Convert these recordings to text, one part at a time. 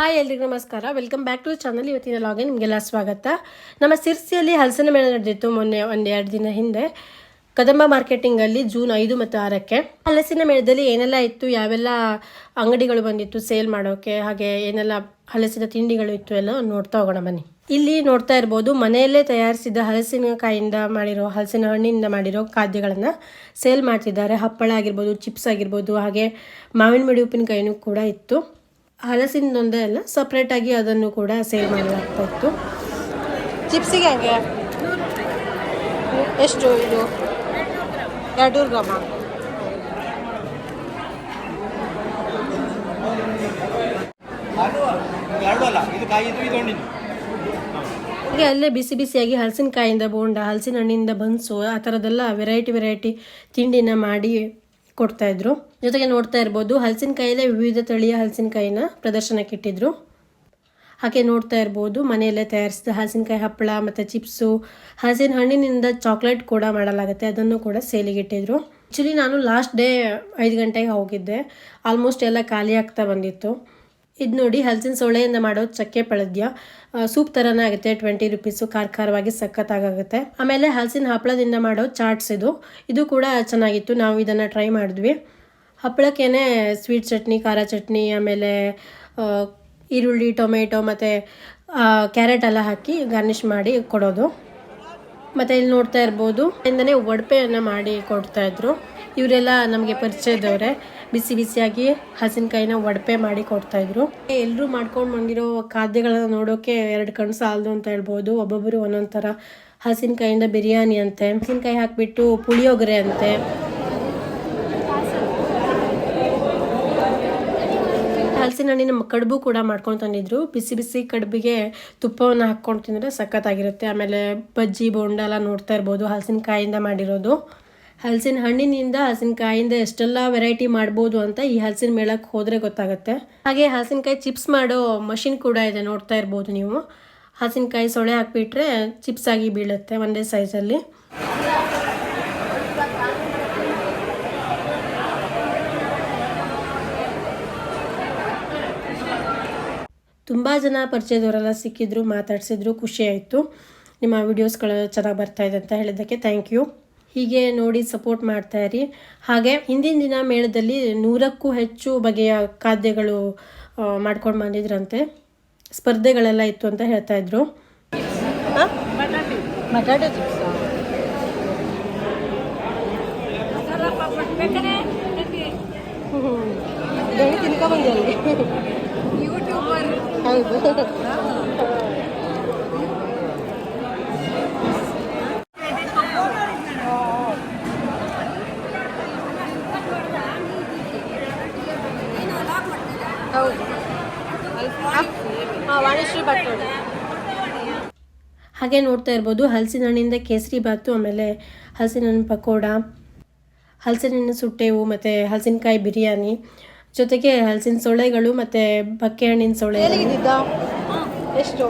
Hi ಎಲ್ರಿಗೂ ನಮಸ್ಕಾರ. Welcome back to channel ಇವತ್ತಿನ ಲಾಗಿನ್ ನಿಮಗೆಲ್ಲ ಸ್ವಾಗತ. ನಮ್ಮ ಸಿರ್ಸಿಯಲ್ಲಿ ಹಲಸಿನ ಮೇಳ ನಡೆದಿತ್ತು ಮೊನ್ನೆ ಒಂದು ಎರಡು ದಿನ ಹಿಂದೆ. ಕದಂಬ ಮಾರ್ಕೆಟಿಂಗಲ್ಲಿ ಜೂನ್ ಐದು ಮತ್ತು ಆರಕ್ಕೆ. ಹಲಸಿನ ಮೇಳದಲ್ಲಿ ಏನೆಲ್ಲ ಇತ್ತು, ಯಾವೆಲ್ಲ ಅಂಗಡಿಗಳು ಬಂದಿತ್ತು ಸೇಲ್ ಮಾಡೋಕೆ, ಹಾಗೆ ಏನೆಲ್ಲ ಹಲಸಿನ ತಿಂಡಿಗಳು ಇತ್ತು ಎಲ್ಲ ನೋಡ್ತಾ ಹೋಗೋಣ ಬನ್ನಿ. ಇಲ್ಲಿ ನೋಡ್ತಾ ಇರ್ಬೋದು, ಮನೆಯಲ್ಲೇ ತಯಾರಿಸಿದ ಹಲಸಿನಕಾಯಿಂದ ಮಾಡಿರೋ, ಹಲಸಿನ ಹಣ್ಣಿಂದ ಮಾಡಿರೋ ಖಾದ್ಯಗಳನ್ನು ಸೇಲ್ ಮಾಡ್ತಿದ್ದಾರೆ. ಹಪ್ಪಳ ಆಗಿರ್ಬೋದು ಚಿಪ್ಸ್ ಆಗಿರ್ಬೋದು, ಹಾಗೆ ಮಾವಿನ ಮಡಿ ಉಪ್ಪಿನಕಾಯಿನೂ ಕೂಡ ಇತ್ತು. ಹಲಸಿನದೊಂದೇ ಅಲ್ಲ ಸಪ್ರೇಟಾಗಿ ಅದನ್ನು ಕೂಡ ಸೇವ್ ಮಾಡಲಾಗ್ತಾ ಇತ್ತು. ಚಿಪ್ಸಿಗೆ ಹಂಗೆ? ಎಷ್ಟು ಇದು? ಎರಡು ಗ್ರಾಮ. ಅಲ್ಲ ಹಾಗೆ ಬಿಸಿ ಬಿಸಿಯಾಗಿ ಹಲಸಿನಕಾಯಿಂದ ಬೋಂಡ ಹಲಸಿನ ಹಣ್ಣಿಂದ ಬನ್ಸು ಆ ಥರದ್ದೆಲ್ಲ ವೆರೈಟಿ ವೆರೈಟಿ ತಿಂಡಿನ ಮಾಡಿ ಕೊಡ್ತಾ ಇದ್ರು. ಜೊತೆಗೆ ನೋಡ್ತಾ ಇರ್ಬೋದು ಹಲಸಿನಕಾಯಲ್ಲೇ ವಿವಿಧ ತಳಿಯ ಹಲಸಿನಕಾಯಿನ ಪ್ರದರ್ಶನಕ್ಕೆ ಇಟ್ಟಿದ್ರು ಹಾಗೆ ನೋಡ್ತಾ ಇರ್ಬೋದು, ಮನೆಯಲ್ಲೇ ತಯಾರಿಸಿದ ಹಲಸಿನಕಾಯಿ ಹಪ್ಪಳ ಮತ್ತು ಚಿಪ್ಸು, ಹಲಸಿನ ಹಣ್ಣಿನಿಂದ ಚಾಕ್ಲೇಟ್ ಕೂಡ ಮಾಡಲಾಗುತ್ತೆ, ಅದನ್ನು ಕೂಡ ಸೇಲಿಗೆ ಇಟ್ಟಿದ್ರು. ಆ್ಯಕ್ಚುಲಿ ನಾನು ಲಾಸ್ಟ್ ಡೇ ಐದು ಗಂಟೆಗೆ ಹೋಗಿದ್ದೆ, ಆಲ್ಮೋಸ್ಟ್ ಎಲ್ಲ ಖಾಲಿ ಆಗ್ತಾ ಬಂದಿತ್ತು. ಇದು ನೋಡಿ, ಹಲಸಿನ ಸೊಳ್ಳೆಯಿಂದ ಮಾಡೋ ಚಕ್ಕೆ ಪಳದ್ಯ ಸೂಪ್ ಥರನೇ ಆಗುತ್ತೆ ಟ್ವೆಂಟಿ ರುಪೀಸು ಖಾರ ಖಾರವಾಗಿ ಸಖತ್ತಾಗುತ್ತೆ ಆಮೇಲೆ ಹಲಸಿನ ಹಪ್ಪಳದಿಂದ ಮಾಡೋ ಚಾಟ್ಸ್ ಇದು ಇದು ಕೂಡ ಚೆನ್ನಾಗಿತ್ತು, ನಾವು ಇದನ್ನು ಟ್ರೈ ಮಾಡಿದ್ವಿ. ಹಪ್ಪಳಕ್ಕೇನೆ ಸ್ವೀಟ್ ಚಟ್ನಿ, ಖಾರ ಚಟ್ನಿ, ಆಮೇಲೆ ಈರುಳ್ಳಿ, ಟೊಮೆಟೊ ಮತ್ತು ಕ್ಯಾರೆಟ್ ಎಲ್ಲ ಹಾಕಿ ಗಾರ್ನಿಷ್ ಮಾಡಿ ಕೊಡೋದು. ಮತ್ತು ಇಲ್ಲಿ ನೋಡ್ತಾ ಇರ್ಬೋದು, ಇಂದನೇ ಒಡಪೆಯನ್ನು ಮಾಡಿ ಕೊಡ್ತಾಯಿದ್ರು ಇವರೆಲ್ಲ ನಮಗೆ ಪರಿಚಯದವರೇ. ಬಿಸಿ ಬಿಸಿಯಾಗಿ ಹಸಿನಕಾಯಿನ ಒಡಪೆ ಮಾಡಿ ಕೊಡ್ತಾಯಿದ್ರು ಎಲ್ಲರೂ ಮಾಡ್ಕೊಂಡು ಬಂದಿರೋ ಖಾದ್ಯಗಳನ್ನ ನೋಡೋಕೆ ಎರಡು ಕಣ್ಣು ಸಾಲದು ಅಂತ ಹೇಳ್ಬೋದು. ಒಬ್ಬೊಬ್ಬರು ಒಂದೊಂದು ಥರ ಹಸಿನಕಾಯಿಂದ ಬಿರಿಯಾನಿ ಅಂತೆ. ಹಸಿನಕಾಯಿ ಹಾಕಿಬಿಟ್ಟು ಪುಳಿಯೋಗರೆ ಅಂತೆ. ಹಲಸಿನ ಹಣ್ಣಿನ ಕಡುಬು ಕೂಡ ಮಾಡ್ಕೊಂಡು ತಂದಿದ್ರು. ಬಿಸಿ ಬಿಸಿ ಕಡುಬಿಗೆ ತುಪ್ಪವನ್ನು ಹಾಕ್ಕೊಂಡು ತಿಂದರೆ ಸಖತ್ತಾಗಿರುತ್ತೆ. ಆಮೇಲೆ ಬಜ್ಜಿ, ಬೋಂಡ ಎಲ್ಲ ನೋಡ್ತಾ ಇರ್ಬೋದು, ಹಲಸಿನಕಾಯಿಂದ ಮಾಡಿರೋದು. ಹಲಸಿನ ಹಣ್ಣಿನಿಂದ ಹಲಸಿನಕಾಯಿಂದ ಎಷ್ಟೆಲ್ಲ ವೆರೈಟಿ ಮಾಡ್ಬೋದು ಅಂತ ಈ ಹಲಸಿನ ಮೇಳಕ್ಕೆ ಹೋದರೆ ಗೊತ್ತಾಗುತ್ತೆ. ಹಾಗೆ ಹಲಸಿನಕಾಯಿ ಚಿಪ್ಸ್ ಮಾಡೋ ಮಷಿನ್ ಕೂಡ ಇದೆ, ನೋಡ್ತಾ ಇರ್ಬೋದು ನೀವು. ಹಲಸಿನಕಾಯಿ ಸೊಳೆ ಹಾಕಿಬಿಟ್ರೆ ಚಿಪ್ಸ್ ಆಗಿ ಬೀಳುತ್ತೆ ಒಂದೇ ಸೈಜಲ್ಲಿ ತುಂಬ ಜನ ಪರಿಚಯದವರೆಲ್ಲ ಸಿಕ್ಕಿದ್ರು ಮಾತಾಡಿಸಿದ್ರು ಖುಷಿ ಆಯಿತು. ನಿಮ್ಮ ವಿಡಿಯೋಸ್ಗಳು ಚೆನ್ನಾಗಿ ಬರ್ತಾ ಇದೆ ಅಂತ ಹೇಳಿದ್ದಕ್ಕೆ ಥ್ಯಾಂಕ್ ಯು ಹೀಗೆ ನೋಡಿ ಸಪೋರ್ಟ್ ಮಾಡ್ತಾ ಇರಿ. ಹಾಗೆ ಹಿಂದಿನ ದಿನ ಮೇಳದಲ್ಲಿ ನೂರಕ್ಕೂ ಹೆಚ್ಚು ಬಗೆಯ ಖಾದ್ಯಗಳು ಮಾಡ್ಕೊಂಡು ಬಂದಿದ್ರಂತೆ. ಸ್ಪರ್ಧೆಗಳೆಲ್ಲ ಇತ್ತು ಅಂತ ಹೇಳ್ತಾ ಇದ್ರು. ಹೌದು ಹಾಗೆ ನೋಡ್ತಾ ಇರ್ಬೋದು ಹಲಸಿನ ಹಣ್ಣಿಂದ ಕೇಸರಿ ಬಾತು ಆಮೇಲೆ ಹಲಸಿನ ಹಣ್ಣು ಪಕೋಡ ಹಲಸಿನ ಹಣ್ಣು ಸುಟ್ಟೆವು, ಮತ್ತು ಹಲಸಿನಕಾಯಿ ಬಿರಿಯಾನಿ. ಜೊತೆಗೆ ಹಲಸಿನ ಸೊಳ್ಳೆಗಳು ಮತ್ತು ಬಕ್ಕೆ ಹಣ್ಣಿನ ಸೊಳ್ಳೆ ಎಷ್ಟು?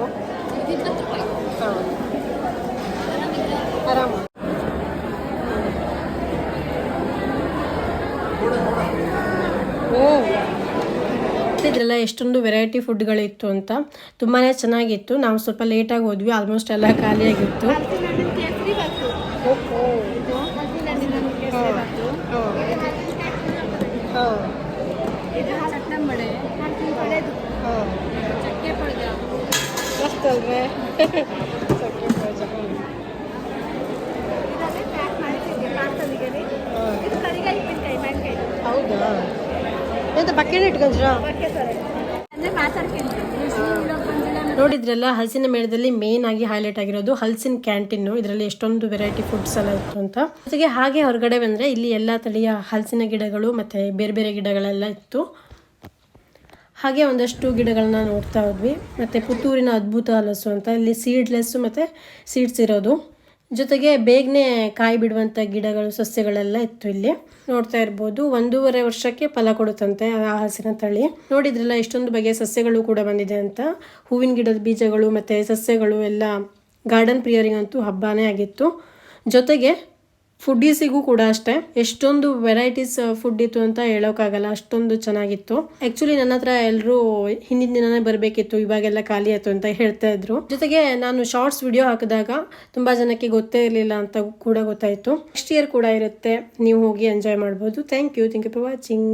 ಇದೆಲ್ಲ ಇದ್ರೆಲ್ಲ ಎಷ್ಟೊಂದು ವೆರೈಟಿ ಫುಡ್ಗಳಿತ್ತು ಅಂತ ತುಂಬಾ ಚೆನ್ನಾಗಿತ್ತು. ನಾವು ಸ್ವಲ್ಪ ಲೇಟಾಗಿ ಹೋದ್ವಿ ಆಲ್ಮೋಸ್ಟ್ ಎಲ್ಲ ಖಾಲಿಯಾಗಿತ್ತು ಮಸ್ತ್ ಹೌದಾ? ಎಂತ ಬಕೆಟ್ ಇಟ್ಕೊಂಡ್ರಾ? ನೋಡಿದ್ರಲ್ಲ, ಹಲಸಿನ ಮೇಳದಲ್ಲಿ ಮೇನ್ ಆಗಿ ಹೈಲೈಟ್ ಆಗಿರೋದು ಹಲಸಿನ ಕ್ಯಾಂಟೀನು ಇದರಲ್ಲಿ ಎಷ್ಟೊಂದು ವೆರೈಟಿ ಫುಡ್ಸ್ ಎಲ್ಲ ಇತ್ತು ಅಂತ. ಜೊತೆಗೆ ಹಾಗೆ ಹೊರಗಡೆ ಬಂದರೆ ಇಲ್ಲಿ ಎಲ್ಲ ತಳಿಯ ಹಲಸಿನ ಗಿಡಗಳು ಮತ್ತು ಬೇರೆ ಬೇರೆ ಗಿಡಗಳೆಲ್ಲ ಇತ್ತು. ಹಾಗೆ ಒಂದಷ್ಟು ಗಿಡಗಳನ್ನ ನೋಡ್ತಾ ಹೋದ್ವಿ. ಮತ್ತು ಪುತ್ತೂರಿನ ಅದ್ಭುತ ಹಲಸು ಅಂತ, ಇಲ್ಲಿ ಸೀಡ್ಲೆಸ್ಸು ಮತ್ತು ಸೀಡ್ಸ್ ಇರೋದು. ಜೊತೆಗೆ ಬೇಗನೆ ಕಾಯಿ ಬಿಡುವಂಥ ಗಿಡಗಳು, ಸಸ್ಯಗಳೆಲ್ಲ ಇತ್ತು ಇಲ್ಲಿ. ನೋಡ್ತಾ ಇರ್ಬೋದು, ಒಂದೂವರೆ ವರ್ಷಕ್ಕೆ ಫಲ ಕೊಡುತ್ತಂತೆ ಆ ಹಸಿನ ತಳಿ. ನೋಡಿದ್ರಲ್ಲ ಎಷ್ಟೊಂದು ಬಗೆಯ ಸಸ್ಯಗಳು ಕೂಡ ಬಂದಿದೆ ಅಂತ. ಹೂವಿನ ಗಿಡದ ಬೀಜಗಳು ಮತ್ತು ಸಸ್ಯಗಳು ಎಲ್ಲ ಗಾರ್ಡನ್ ಪ್ರಿಯರಿಗಂತೂ ಹಬ್ಬನೇ ಆಗಿತ್ತು. ಜೊತೆಗೆ ಫುಡ್ಡೀಸಿಗೂ ಕೂಡ ಅಷ್ಟೇ. ಎಷ್ಟೊಂದು ವೆರೈಟೀಸ್ ಫುಡ್ ಇತ್ತು ಅಂತ ಹೇಳೋಕ್ಕಾಗಲ್ಲ ಅಷ್ಟೊಂದು ಚೆನ್ನಾಗಿತ್ತು. ಆ್ಯಕ್ಚುಲಿ ನನ್ನ ಹತ್ರ ಎಲ್ಲರೂ ಹಿಂದಿನ ದಿನನೇ ಬರಬೇಕಿತ್ತು. ಇವಾಗೆಲ್ಲ ಖಾಲಿ ಆಯ್ತು ಅಂತ ಹೇಳ್ತಾ ಇದ್ರು. ಜೊತೆಗೆ ನಾನು ಶಾರ್ಟ್ಸ್ ವಿಡಿಯೋ ಹಾಕಿದಾಗ ತುಂಬ ಜನಕ್ಕೆ ಗೊತ್ತೇ ಇರಲಿಲ್ಲ ಅಂತ ಕೂಡ ಗೊತ್ತಾಯಿತು. ನೆಕ್ಸ್ಟ್ ಇಯರ್ ಕೂಡ ಇರುತ್ತೆ. ನೀವು ಹೋಗಿ ಎಂಜಾಯ್ ಮಾಡ್ಬೋದು. Thank you thank you for watching